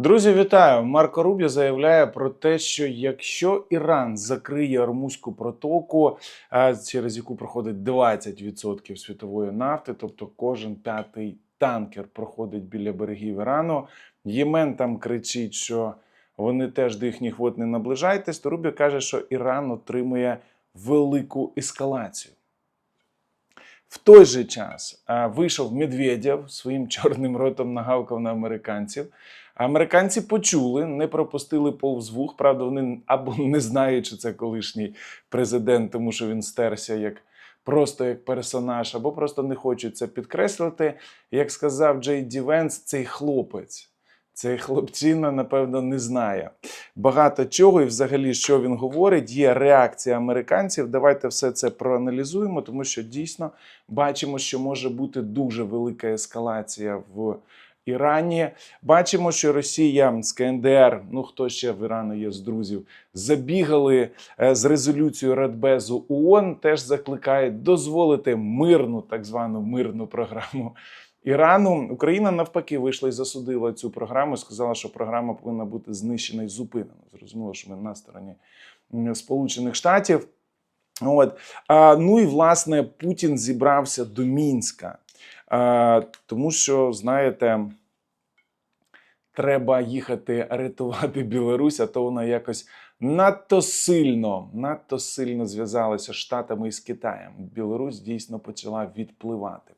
Друзі, вітаю! Марко Рубіо заявляє про те, що якщо Іран закриє Ормузьку протоку, через яку проходить 20% світової нафти, тобто кожен п'ятий танкер проходить біля берегів Ірану, Ємен там кричить, що вони теж до їхніх вод не наближайтесь, то Рубіо каже, що Іран отримує велику ескалацію. В той же час вийшов Медведєв своїм чорним ротом нагавкав на американців. Американці почули, не пропустили повз вух. Правда, вони або не знають, що це колишній президент, тому що він стерся як просто як персонаж, або просто не хочуть це підкреслити. Як сказав Джей Ді Венс, цей хлопець. Цей хлопчина, напевно, не знає багато чого, і взагалі, що він говорить, є реакція американців. Давайте все це проаналізуємо, тому що дійсно бачимо, що може бути дуже велика ескалація в Ірані. Бачимо, що Росія з КНДР, ну хто ще в Ірану є з друзів, забігали е, з резолюцією Радбезу ООН, теж закликають дозволити мирну, так звану мирну програму. Ірану Україна навпаки вийшла і засудила цю програму. Сказала, що програма повинна бути знищена і зупинена. Зрозуміло, що ми на стороні Сполучених Штатів. От а, ну і власне Путін зібрався до Мінська, а, тому що знаєте. Треба їхати рятувати Білорусь, а то вона якось надто сильно, надто сильно зв'язалася з Штатами і з Китаєм. Білорусь дійсно почала відпливати.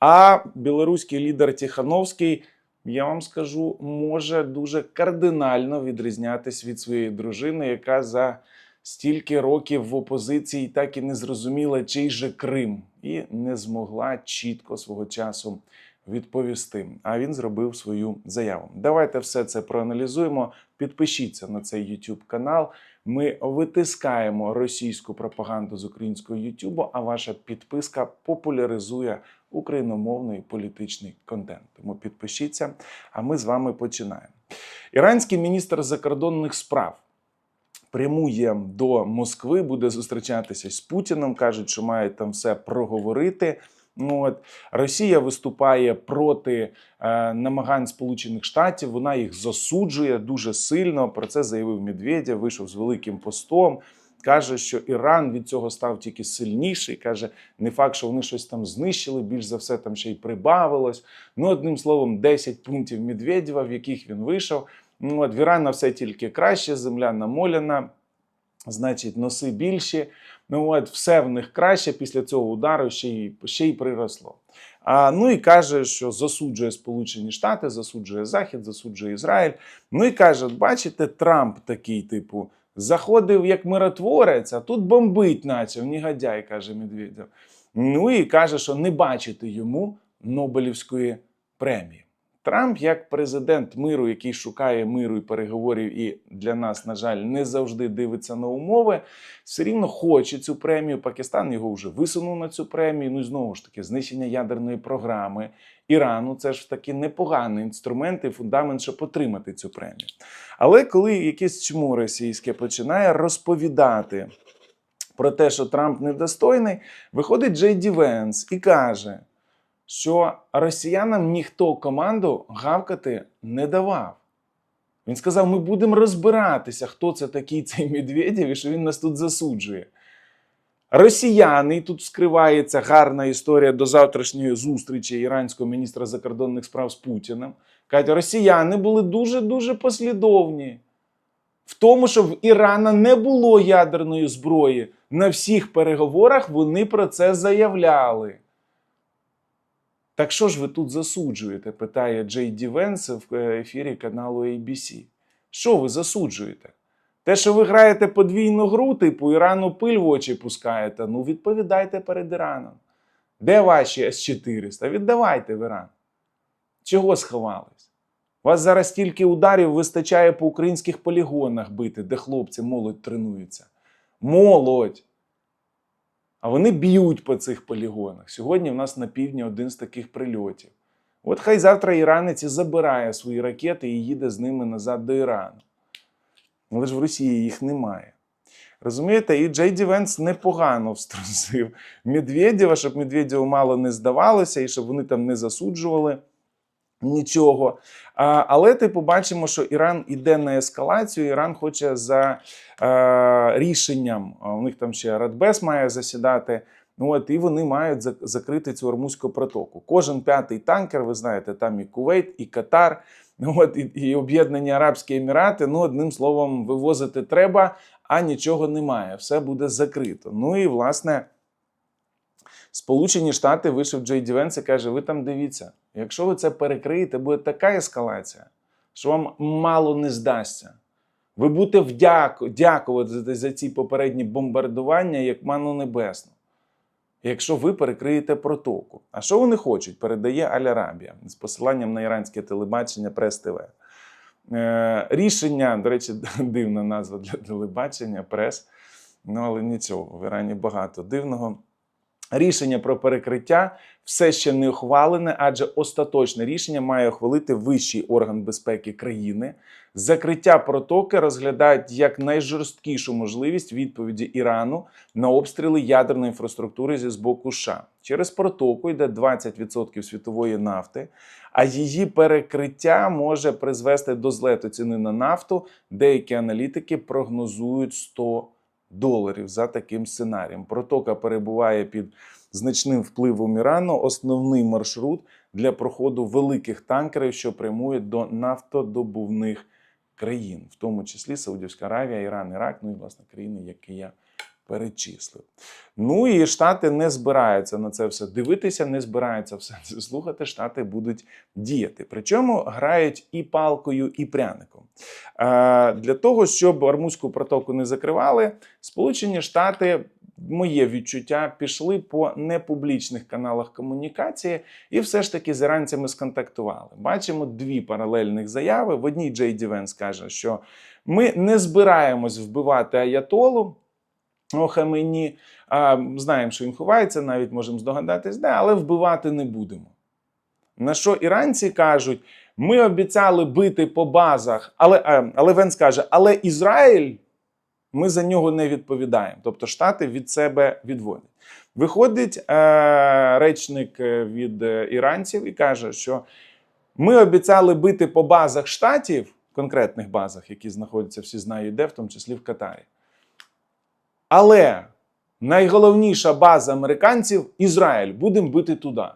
А білоруський лідер Тихановський, я вам скажу, може дуже кардинально відрізнятись від своєї дружини, яка за стільки років в опозиції так і не зрозуміла, чий же Крим, і не змогла чітко свого часу відповісти. А він зробив свою заяву. Давайте все це проаналізуємо. Підпишіться на цей YouTube канал. Ми витискаємо російську пропаганду з українського YouTube, а ваша підписка популяризує україномовний політичний контент. Тому підпишіться, а ми з вами починаємо. Іранський міністр закордонних справ прямує до Москви, буде зустрічатися з Путіним. кажуть, що мають там все проговорити. Ну, от Росія виступає проти е, намагань Сполучених Штатів. Вона їх засуджує дуже сильно. Про це заявив Медведєв, вийшов з великим постом. Каже, що Іран від цього став тільки сильніший. Каже, не факт, що вони щось там знищили, більш за все там ще й прибавилось. Ну, одним словом, 10 пунктів Медведєва, в яких він вийшов. Ну, от в Ірана все тільки краще, земля намоляна, значить, носи більші. Ну от все в них краще після цього удару ще й ще й приросло. А, ну і каже, що засуджує Сполучені Штати, засуджує Захід, засуджує Ізраїль. Ну і каже: бачите, Трамп такий, типу, заходив як миротворець, а тут бомбить, наче негодяй, каже Медведєв. Ну і каже, що не бачити йому Нобелівської премії. Трамп, як президент миру, який шукає миру і переговорів, і для нас, на жаль, не завжди дивиться на умови, все рівно хоче цю премію. Пакистан його вже висунув на цю премію. Ну і знову ж таки, знищення ядерної програми Ірану це ж таки непоганий інструмент і фундамент, щоб отримати цю премію. Але коли якесь чмо російське починає розповідати про те, що Трамп недостойний, виходить Джей Ді Венс і каже що росіянам ніхто команду гавкати не давав. Він сказав: ми будемо розбиратися, хто це такий цей Медведєв і що він нас тут засуджує. Росіяни, і тут скривається гарна історія до завтрашньої зустрічі іранського міністра закордонних справ з Путіним. Кажуть, росіяни були дуже-дуже послідовні. В тому, що в Ірана не було ядерної зброї. На всіх переговорах вони про це заявляли. Так що ж ви тут засуджуєте? питає Джей Ді Венс в е, ефірі каналу ABC. Що ви засуджуєте? Те, що ви граєте подвійну гру, типу Ірану пиль в очі пускаєте, ну відповідайте перед Іраном. Де ваші С-400? Віддавайте в Іран. Чого сховались? Вас зараз стільки ударів вистачає по українських полігонах бити, де хлопці молодь тренуються. Молодь! А вони б'ють по цих полігонах. Сьогодні в нас на півдні один з таких прильотів. От хай завтра іранець і забирає свої ракети і їде з ними назад до Ірану. Але ж в Росії їх немає. Розумієте, і Джей Ді Венс непогано вструсив Медведєва, щоб Медведєву мало не здавалося, і щоб вони там не засуджували Нічого. А, але ти побачимо, що Іран іде на ескалацію. Іран хоче за е, рішенням. У них там ще Радбес має засідати. Ну от і вони мають зак- закрити цю Ормузьку протоку. Кожен п'ятий танкер, ви знаєте, там і Кувейт, і Катар, ну от і, і Об'єднані Арабські Емірати. Ну, одним словом, вивозити треба, а нічого немає. Все буде закрито. Ну і власне. Сполучені Штати вийшов Джей Ді Венс і каже: ви там дивіться, якщо ви це перекриєте, буде така ескалація, що вам мало не здасться. Ви будете вдяку, дякувати за, ці попередні бомбардування як ману небесну. Якщо ви перекриєте протоку. А що вони хочуть? Передає Аль-Арабія з посиланням на іранське телебачення Прес ТВ. Е, рішення, до речі, дивна назва для телебачення, прес. Ну, але нічого, в Ірані багато дивного. Рішення про перекриття все ще не ухвалене, адже остаточне рішення має ухвалити вищий орган безпеки країни. Закриття протоки розглядають як найжорсткішу можливість відповіді Ірану на обстріли ядерної інфраструктури зі боку США. Через протоку йде 20% світової нафти, а її перекриття може призвести до злету ціни на нафту. Деякі аналітики прогнозують 100 доларів за таким сценарієм. Протока перебуває під значним впливом Ірану. Основний маршрут для проходу великих танкерів, що прямують до нафтодобувних країн, в тому числі Саудівська Аравія, Іран, Ірак, ну і власне країни, які я перечислив. Ну і Штати не збираються на це все дивитися, не збираються все це слухати. Штати будуть діяти. Причому грають і палкою, і пряником. Для того, щоб Армузьку протоку не закривали, Сполучені Штати. Моє відчуття пішли по непублічних каналах комунікації і все ж таки з іранцями сконтактували. Бачимо дві паралельних заяви. В одній Джей Ді Венс каже, що ми не збираємось вбивати Аятолу. Охамені, а, знаємо, що він ховається, навіть можемо здогадатись, де, але вбивати не будемо. На що іранці кажуть: ми обіцяли бити по базах, але, а, але Венс каже, але Ізраїль ми за нього не відповідаємо. Тобто Штати від себе відводять. Виходить е, речник е, від е, іранців і каже, що ми обіцяли бити по базах штатів, конкретних базах, які знаходяться, всі знають де, в тому числі в Катарі. Але найголовніша база американців Ізраїль. Будемо бити туди.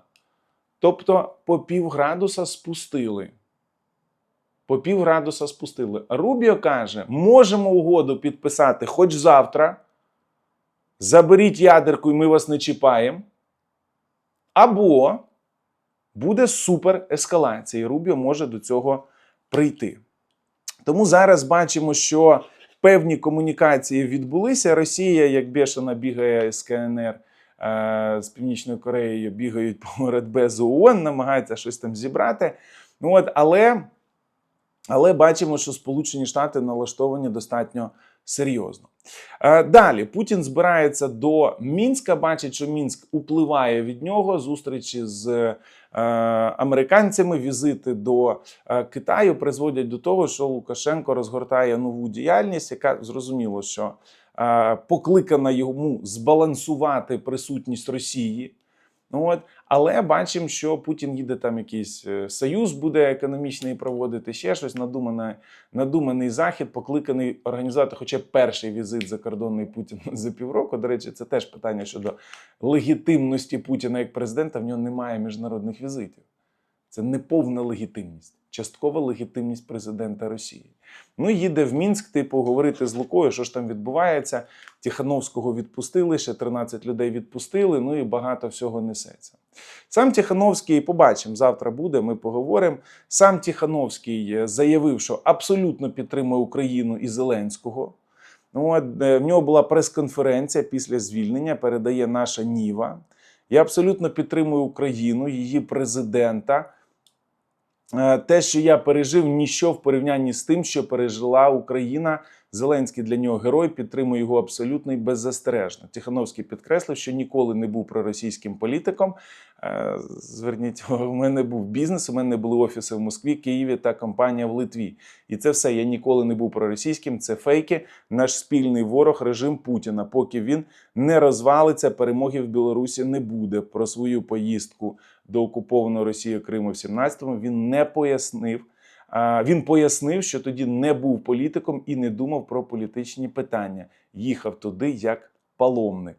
Тобто по пів градуса спустили. По пів градуса спустили. Рубіо каже: можемо угоду підписати хоч завтра. Заберіть ядерку, і ми вас не чіпаємо. Або буде супер ескалація. і Рубіо може до цього прийти. Тому зараз бачимо, що певні комунікації відбулися. Росія, як бешена, бігає з КНР е, з Північною Кореєю, бігають по Радбезу ООН, намагаються щось там зібрати. Ну, от, але, але бачимо, що Сполучені Штати налаштовані достатньо серйозно. Е, Далі Путін збирається до Мінська, бачить, що Мінськ upливає від нього. Зустрічі з американцями, візити до е, Китаю призводять до того, що Лукашенко розгортає нову діяльність, яка зрозуміло, що е, покликана йому збалансувати присутність Росії. Ну, от, але бачимо, що Путін їде там якийсь е, союз буде економічний проводити, ще щось надумане, надуманий захід, покликаний організувати хоча б перший візит закордонний Путін за півроку. До речі, це теж питання щодо легітимності Путіна як президента. В нього немає міжнародних візитів. Це неповна легітимність, часткова легітимність президента Росії. Ну, їде в Мінськ, типу, говорити з Лукою, що ж там відбувається. Тихановського відпустили, ще 13 людей відпустили, ну і багато всього несеться. Сам Тихановський, побачимо, завтра буде, ми поговоримо. Сам Тихановський е, заявив, що абсолютно підтримує Україну і Зеленського. Ну, от, е, в нього була прес-конференція після звільнення, передає наша Ніва. Я абсолютно підтримую Україну, її президента. Е, Те, що я пережив, ніщо в порівнянні з тим, що пережила Україна Зеленський для нього герой, підтримує його абсолютно і беззастережно. Тихановський підкреслив, що ніколи не був проросійським політиком. Е, Зверніть увагу, у мене був бізнес, у мене були офіси в Москві, Києві та компанія в Литві. І це все. Я ніколи не був проросійським. Це фейки. Наш спільний ворог, режим Путіна. Поки він не розвалиться, перемоги в Білорусі не буде. Про свою поїздку до окупованої Росії Криму в 17-му він не пояснив. Він пояснив, що тоді не був політиком і не думав про політичні питання. Їхав туди як паломник.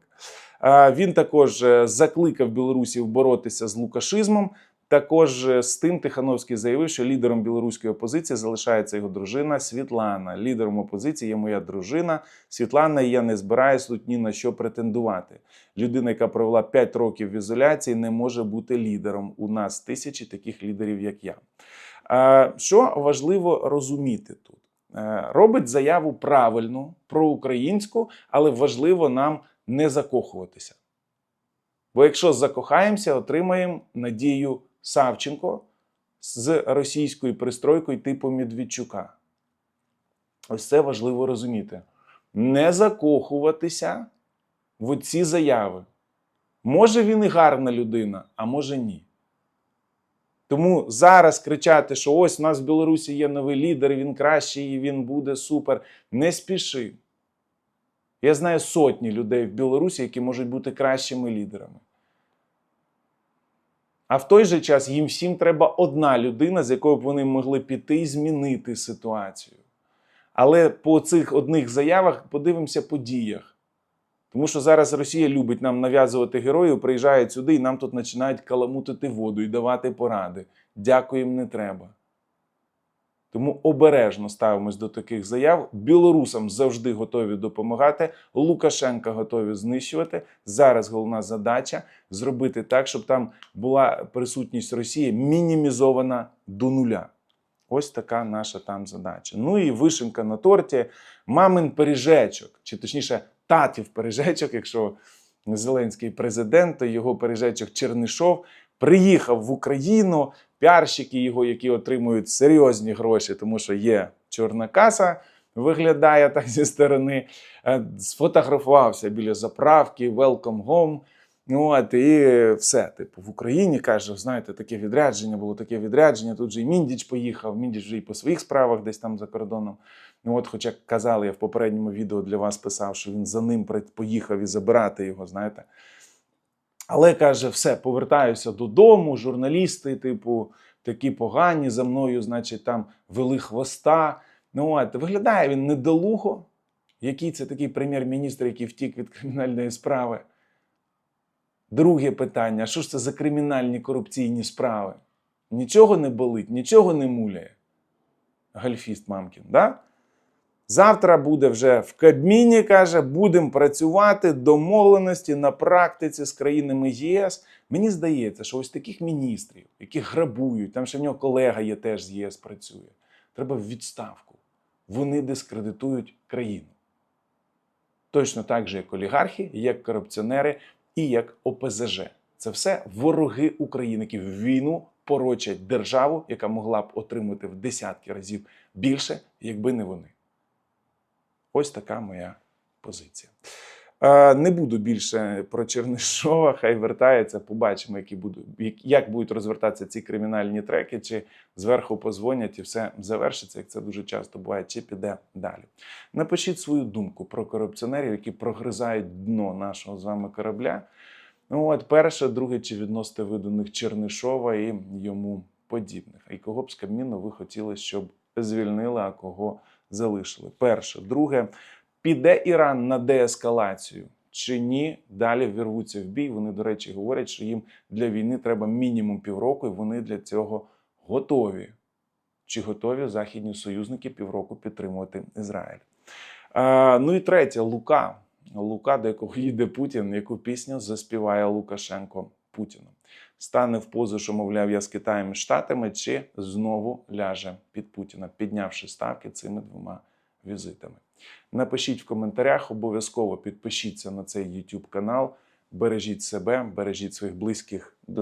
Він також е, закликав білорусів боротися з лукашизмом. Також е, з тим Тихановський заявив, що лідером білоруської опозиції залишається його дружина Світлана. Лідером опозиції є моя дружина Світлана, і я не збираюсь тут ні на що претендувати. Людина, яка провела 5 років в ізоляції, не може бути лідером. У нас тисячі таких лідерів, як я. А, Що важливо розуміти тут? Е, Робить заяву правильну, проукраїнську, але важливо нам не закохуватися. Бо якщо закохаємося, отримаємо Надію Савченко з російською пристройкою типу Медведчука. Ось це важливо розуміти. Не закохуватися в ці заяви. Може він і гарна людина, а може ні. Тому зараз кричати, що ось у нас в Білорусі є новий лідер, він кращий, і він буде супер. Не спіши. Я знаю сотні людей в Білорусі, які можуть бути кращими лідерами. А в той же час їм всім треба одна людина, з якою б вони могли піти і змінити ситуацію. Але по цих одних заявах подивимося по діях. Тому що зараз Росія любить нам нав'язувати героїв, приїжджають сюди і нам тут починають каламутити воду і давати поради. Дякуємо, не треба. Тому обережно ставимось до таких заяв. Білорусам завжди готові допомагати. Лукашенка готові знищувати. Зараз головна задача зробити так, щоб там була присутність Росії мінімізована до нуля. Ось така наша там задача. Ну і вишенка на торті, мамин пиріжечок, чи точніше, татів пиріжечок, якщо Зеленський президент, то його пиріжечок Чернишов приїхав в Україну. Піарщики його, які отримують серйозні гроші, тому що є чорна каса, виглядає так зі сторони, е, сфотографувався біля заправки, welcome home. Ну, от, і все. Типу, в Україні каже, знаєте, таке відрядження було таке відрядження. Тут же і Міндіч поїхав, Міндіч вже і по своїх справах десь там за кордоном. Ну, от, хоча казали, я в попередньому відео для вас писав, що він за ним поїхав і забирати його, знаєте. Але каже, все, повертаюся додому. Журналісти, типу, такі погані за мною, значить, там вели хвоста. Ну, от, виглядає він недолуго. Який це такий прем'єр-міністр, який втік від кримінальної справи? Друге питання: що ж це за кримінальні корупційні справи? Нічого не болить, нічого не муляє. Гальфіст мамкін, да? Завтра буде вже в Кабміні, каже, будемо працювати домовленості на практиці з країнами ЄС. Мені здається, що ось таких міністрів, які грабують, там ще в нього колега є теж з ЄС працює. Треба в відставку. Вони дискредитують країну. Точно так же, як олігархи, як корупціонери і як ОПЗЖ. Це все вороги України, які в війну порочать державу, яка могла б отримати в десятки разів більше, якби не вони. Ось така моя позиція. Е, Не буду більше про Чернишова, хай вертається, побачимо, які будуть, як- будуть розвертатися ці кримінальні треки, чи зверху позвонять і все завершиться, як це дуже часто буває, чи піде далі. Напишіть свою думку про корупціонерів, які прогризають дно нашого з вами корабля. Ну, от перше, друге, чи відносите ви до них Чернишова і йому подібних. І кого б з Кабміну ви хотіли, щоб звільнили, а кого залишили. Перше, друге, піде Іран на деескалацію чи ні? Далі вірвуться в бій. Вони, до речі, говорять, що їм для війни треба мінімум півроку, і вони для цього готові. Чи готові західні союзники півроку підтримувати Ізраїль? А, ну і третє, Лука. Лука, до якого їде Путін, яку пісню заспіває Лукашенко Путіну. Стане в позу, що, мовляв, я з Китаєм і Штатами, чи знову ляже під Путіна, піднявши ставки цими двома візитами. Напишіть в коментарях, обов'язково підпишіться на цей YouTube канал. Бережіть себе, бережіть своїх близьких до